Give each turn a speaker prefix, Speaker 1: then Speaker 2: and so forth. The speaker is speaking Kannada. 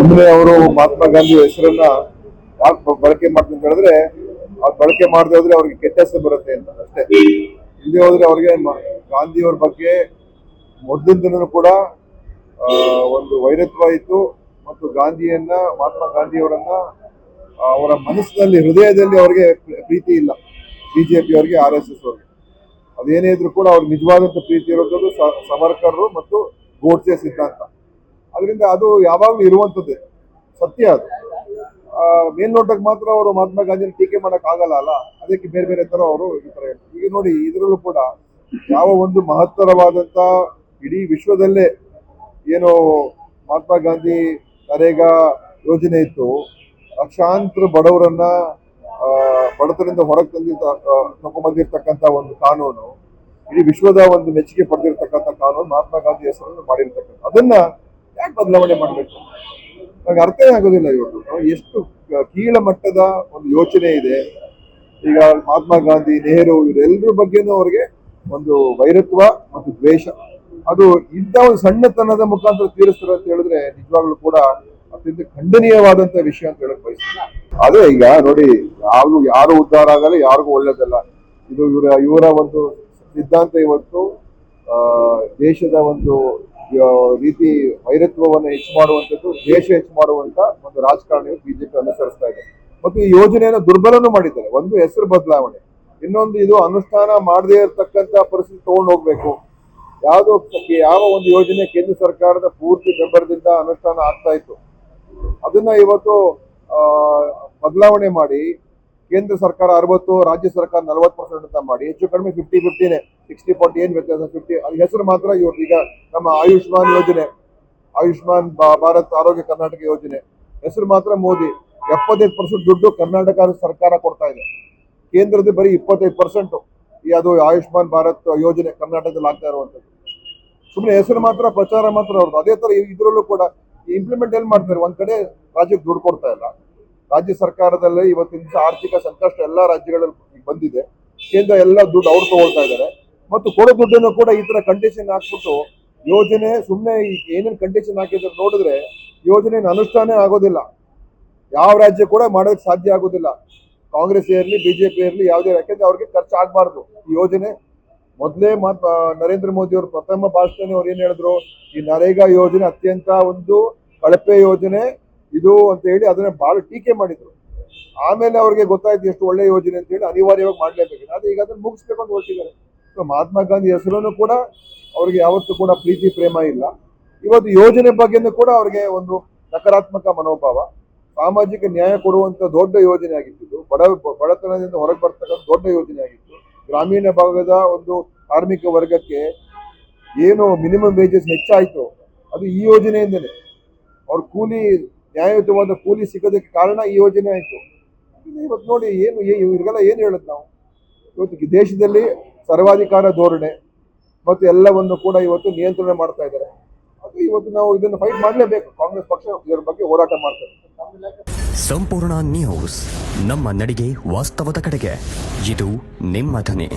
Speaker 1: ಸುಮ್ಮನೆ ಅವರು ಮಹಾತ್ಮ ಗಾಂಧಿ ಹೆಸರನ್ನ ಯಾಕೆ ಬಳಕೆ ಮಾಡ್ತು ಅಂತ ಹೇಳಿದ್ರೆ, ಅವ್ರು ಬಳಕೆ ಮಾಡದೆ ಹೋದ್ರೆ ಅವ್ರಿಗೆ ಕೆಟ್ಟ ಬರುತ್ತೆ ಅಂತ ಅಷ್ಟೇ. ಇಲ್ಲದೆ ಹೋದ್ರೆ ಅವ್ರಿಗೆ ಗಾಂಧಿಯವ್ರ ಬಗ್ಗೆ ಮೊದಲಿಂದನೂ ಕೂಡ ಒಂದು ವೈರತ್ವ ಇತ್ತು ಮತ್ತು ಗಾಂಧಿಯನ್ನ, ಮಹಾತ್ಮ ಗಾಂಧಿಯವರನ್ನ ಅವರ ಮನಸ್ಸಿನಲ್ಲಿ, ಹೃದಯದಲ್ಲಿ ಅವರಿಗೆ ಪ್ರೀತಿ ಇಲ್ಲ. ಬಿಜೆಪಿ ಅವ್ರಿಗೆ, ಆರ್ ಎಸ್ ಎಸ್ ಅವ್ರಿಗೆ. ಅದೇನೇ ಇದ್ರು ಕೂಡ ಅವ್ರಿಗೆ ನಿಜವಾದಂತ ಪ್ರೀತಿ ಇರೋದು ಸವರ್ಕರ್ ಮತ್ತು ಗೋಡ್ಸೆ ಸಿದ್ಧಾಂತ. ಅದರಿಂದ ಅದು ಯಾವಾಗಲೂ ಇರುವಂಥದ್ದೇ. ಸತ್ಯ ಅದು. ಮೇಲ್ನೋಟಕ್ಕೆ ಮಾತ್ರ ಅವರು ಮಹಾತ್ಮ ಗಾಂಧಿನ ಟೀಕೆ ಮಾಡೋಕ್ಕಾಗಲ್ಲ ಅಲ್ಲ? ಅದಕ್ಕೆ ಬೇರೆ ಬೇರೆ ತರ ಅವರು ಈ ತರ ಹೇಳ್ತಾರೆ. ಈಗ ನೋಡಿ, ಇದರಲ್ಲೂ ಕೂಡ ಯಾವ ಒಂದು ಮಹತ್ತರವಾದಂತ ಇಡೀ ವಿಶ್ವದಲ್ಲೇ ಏನು ಮಹಾತ್ಮ ಗಾಂಧಿ ನರೇಗಾ ಯೋಜನೆ ಇತ್ತು. ಲಕ್ಷಾಂತರ ಬಡವರನ್ನ ಬಡತನದಿಂದ ಹೊರಗೆ ತಂದಿದ್ದ ತಗೊಂಬಂದಿರ್ತಕ್ಕಂಥ ಒಂದು ಕಾನೂನು, ಇಡೀ ವಿಶ್ವದ ಒಂದು ಮೆಚ್ಚುಗೆ ಪಡೆದಿರ್ತಕ್ಕಂಥ ಕಾನೂನು ಮಹಾತ್ಮ ಗಾಂಧಿ ಹೆಸರನ್ನು ಮಾಡಿರ್ತಕ್ಕಂಥ ಅದನ್ನ ಯಾಕೆ ಬದಲಾವಣೆ ಮಾಡಬೇಕು? ನನಗೆ ಅರ್ಥನೇ ಆಗೋದಿಲ್ಲ ಇವತ್ತು ಎಷ್ಟು ಕೀಳ ಮಟ್ಟದ ಒಂದು ಯೋಚನೆ ಇದೆ. ಈಗ ಮಹಾತ್ಮ ಗಾಂಧಿ ನೆಹರು ಇವರೆಲ್ಲರ ಬಗ್ಗೆನೂ ಅವ್ರಿಗೆ ಒಂದು ವೈರತ್ವ ಮತ್ತು ದ್ವೇಷ. ಅದು ಇಂಥ ಒಂದು ಸಣ್ಣತನದ ಮುಖಾಂತರ ತೀರಿಸ್ತಾರೆ ಅಂತ ಹೇಳಿದ್ರೆ ನಿಜವಾಗ್ಲೂ ಕೂಡ ಅತ್ಯಂತ ಖಂಡನೀಯವಾದಂತ ವಿಷಯ ಅಂತ ಹೇಳಕ್ ಬಯಸ್ತೀನಿ. ಅದೇ ಈಗ ನೋಡಿ ಯಾರು ಯಾರು ಉದ್ಧಾರ ಆಗಲ್ಲ ಯಾರಿಗೂ ಒಳ್ಳೇದಲ್ಲ. ಇದು ಇವರ ಇವರ ಒಂದು ಸಿದ್ಧಾಂತ ಇವತ್ತು ಆ, ದೇಶದ ಒಂದು ರೀತಿ ವೈರತ್ವವನ್ನು ಹೆಚ್ಚು ಮಾಡುವಂಥದ್ದು ದೇಶ ಹೆಚ್ಚು ಮಾಡುವಂತ ಒಂದು ರಾಜಕಾರಣ ಬಿಜೆಪಿ ಅನುಸರಿಸ್ತಾ ಇದೆ. ಮತ್ತು ಈ ಯೋಜನೆಯನ್ನು ದುರ್ಬಲನೂ ಮಾಡಿದ್ದಾರೆ. ಒಂದು ಹೆಸರು ಬದಲಾವಣೆ. ಇನ್ನೊಂದು ಇದು ಅನುಷ್ಠಾನ ಮಾಡದೇ ಇರತಕ್ಕಂತ ಪರಿಸ್ಥಿತಿ ತಗೊಂಡು ಹೋಗ್ಬೇಕು. ಯಾವುದೋ ಯಾವ ಒಂದು ಯೋಜನೆ ಕೇಂದ್ರ ಸರ್ಕಾರದ ಪೂರ್ತಿ ಬೆಂಬಲದಿಂದ ಅನುಷ್ಠಾನ ಆಗ್ತಾ ಇತ್ತು. ಅದನ್ನ ಇವತ್ತು ಬದಲಾವಣೆ ಮಾಡಿ, ಕೇಂದ್ರ ಸರ್ಕಾರ ಅರವತ್ತು, ರಾಜ್ಯ ಸರ್ಕಾರ ನಲವತ್ತು ಪರ್ಸೆಂಟ್ ಅಂತ ಮಾಡಿ, ಹೆಚ್ಚು ಕಡಿಮೆ ಫಿಫ್ಟಿ ಫಿಫ್ಟಿನೇ ಸಿಕ್ಸ್ಟಿ ಫಾರ್ಟಿ ಏನ್ ವ್ಯತ್ಯಾಸ? ಫಿಫ್ಟಿ ಅದು ಹೆಸರು ಮಾತ್ರ ಇವರು ಈಗ ನಮ್ಮ ಆಯುಷ್ಮಾನ್ ಯೋಜನೆ. ಆಯುಷ್ಮಾನ್ ಭಾರತ್ ಆರೋಗ್ಯ ಕರ್ನಾಟಕ ಯೋಜನೆ. ಹೆಸರು ಮಾತ್ರ ಮೋದಿ. ಎಪ್ಪತ್ತೈದು ಪರ್ಸೆಂಟ್ ದುಡ್ಡು ಕರ್ನಾಟಕ ಸರ್ಕಾರ ಕೊಡ್ತಾ ಇದೆ. ಕೇಂದ್ರದ ಬರೀ ಇಪ್ಪತ್ತೈದು ಪರ್ಸೆಂಟ್. ಈ ಅದು ಆಯುಷ್ಮಾನ್ ಭಾರತ್ ಯೋಜನೆ ಕರ್ನಾಟಕದಲ್ಲಿ ಆಗ್ತಾ ಇರುವಂತದ್ದು ಸುಮ್ಮನೆ ಹೆಸರು ಮಾತ್ರ, ಪ್ರಚಾರ ಮಾತ್ರ ಅವ್ರದ್ದು ಅದೇ ತರ ಇದರಲ್ಲೂ ಕೂಡ ಇಂಪ್ಲಿಮೆಂಟ್ ಏನ್ ಮಾಡ್ತಾರೆ? ಒಂದ್ ಕಡೆ ರಾಜ್ಯಕ್ಕೆ ದುಡ್ಡು ಕೊಡ್ತಾ ಇಲ್ಲ. ರಾಜ್ಯ ಸರ್ಕಾರದಲ್ಲೇ ಇವತ್ತಿನ ಆರ್ಥಿಕ ಸಂಕಷ್ಟ ಎಲ್ಲಾ ರಾಜ್ಯಗಳಲ್ಲಿ ಬಂದಿದೆ. ಕೇಂದ್ರ ಎಲ್ಲ ದುಡ್ಡು ಅವ್ರು ತಗೊಳ್ತಾ ಇದ್ದಾರೆ. ಮತ್ತು ಕೊಡೋ ದುಡ್ಡನ್ನು ಕೂಡ ಈ ತರ ಕಂಡೀಷನ್ ಹಾಕ್ಬಿಟ್ಟು ಯೋಜನೆ ಸುಮ್ಮನೆ ಏನೇನು ಕಂಡೀಷನ್ ಹಾಕಿದ್ರೆ ನೋಡಿದ್ರೆ ಯೋಜನೆ ಅನುಷ್ಠಾನ ಆಗೋದಿಲ್ಲ. ಯಾವ ರಾಜ್ಯ ಕೂಡ ಮಾಡೋದಕ್ಕೆ ಸಾಧ್ಯ ಆಗೋದಿಲ್ಲ. ಕಾಂಗ್ರೆಸ್ ಇರಲಿ ಬಿಜೆಪಿ ಇರಲಿ, ಯಾವುದೇ ಯಾಕೆಂದ್ರೆ ಅವ್ರಿಗೆ ಖರ್ಚು ಈ ಯೋಜನೆ ಮೊದಲೇ ನರೇಂದ್ರ ಮೋದಿ ಅವರು ಪ್ರಥಮ ಭಾಷಣ ಅವ್ರು ಏನ್ ಹೇಳಿದ್ರು? ಈ ನರೇಗಾ ಯೋಜನೆ ಅತ್ಯಂತ ಒಂದು ಕಳಪೆ ಯೋಜನೆ. ಇದು ಅಂತ ಹೇಳಿ ಅದನ್ನ ಬಹಳ ಟೀಕೆ ಮಾಡಿದ್ರು. ಆಮೇಲೆ ಅವ್ರಿಗೆ ಗೊತ್ತಾಯ್ತು ಎಷ್ಟು ಒಳ್ಳೆ ಯೋಜನೆ ಅಂತ ಹೇಳಿ ಅನಿವಾರ್ಯವಾಗಿ ಮಾಡ್ಲೇಬೇಕು. ಆದ್ರೆ ಈಗ ಅದನ್ನ ಮುಗಿಸ್ಬೇಕು ಅಂತ ಹೊರಟಿದ್ದಾರೆ. ಮಹಾತ್ಮ ಗಾಂಧಿ ಹೆಸರನ್ನು ಕೂಡ ಅವ್ರಿಗೆ ಯಾವತ್ತೂ ಕೂಡ ಪ್ರೀತಿ, ಪ್ರೇಮ ಇಲ್ಲ. ಇವತ್ತು ಯೋಜನೆ ಬಗ್ಗೆನೂ ಕೂಡ ಅವ್ರಿಗೆ ಒಂದು ನಕಾರಾತ್ಮಕ ಮನೋಭಾವ. ಸಾಮಾಜಿಕ ನ್ಯಾಯ ಕೊಡುವಂತ ದೊಡ್ಡ ಯೋಜನೆ ಆಗಿತ್ತು ಬಡ, ಬಡತನದಿಂದ ಹೊರಗೆ ಬರ್ತಕ್ಕಂಥ ದೊಡ್ಡ ಯೋಜನೆ ಆಗಿತ್ತು ಗ್ರಾಮೀಣ ಭಾಗದ ಒಂದು ಕಾರ್ಮಿಕ ವರ್ಗಕ್ಕೆ ಏನು ಮಿನಿಮಮ್ ವೇಜಸ್ ಹೆಚ್ಚಾಯಿತು, ಅದು ಈ ಯೋಜನೆಯಿಂದಲೇ ಅವ್ರ ಕೂಲಿ, ನ್ಯಾಯಯುತವಾದ ಕೂಲಿ ಸಿಗೋದಕ್ಕೆ ಕಾರಣ ಈ ಯೋಜನೆ ಆಯಿತು. ಇವತ್ತು ನೋಡಿ ಏನು ಇವ್ರಿಗೆಲ್ಲ ಏನು ಹೇಳುದು ನಾವು? ಇವತ್ತು ದೇಶದಲ್ಲಿ ಸರ್ವಾಧಿಕಾರ ಧೋರಣೆ ಮತ್ತು ಎಲ್ಲವನ್ನು ಕೂಡ ಇವತ್ತು ನಿಯಂತ್ರಣ ಮಾಡ್ತಾ ಇದ್ದಾರೆ. ಅದು ಇವತ್ತು ನಾವು ಇದನ್ನು ಫೈಟ್ ಮಾಡಲೇಬೇಕು. ಕಾಂಗ್ರೆಸ್ ಪಕ್ಷ ಇದರ ಬಗ್ಗೆ ಹೋರಾಟ ಮಾಡ್ತಾರೆ
Speaker 2: ಸಂಪೂರ್ಣ ನ್ಯೂಸ್ ನಮ್ಮ ನಡಿಗೆ ವಾಸ್ತವದ ಕಡೆಗೆ. ಇದು ನಿಮ್ಮ ಧ್ವನಿ.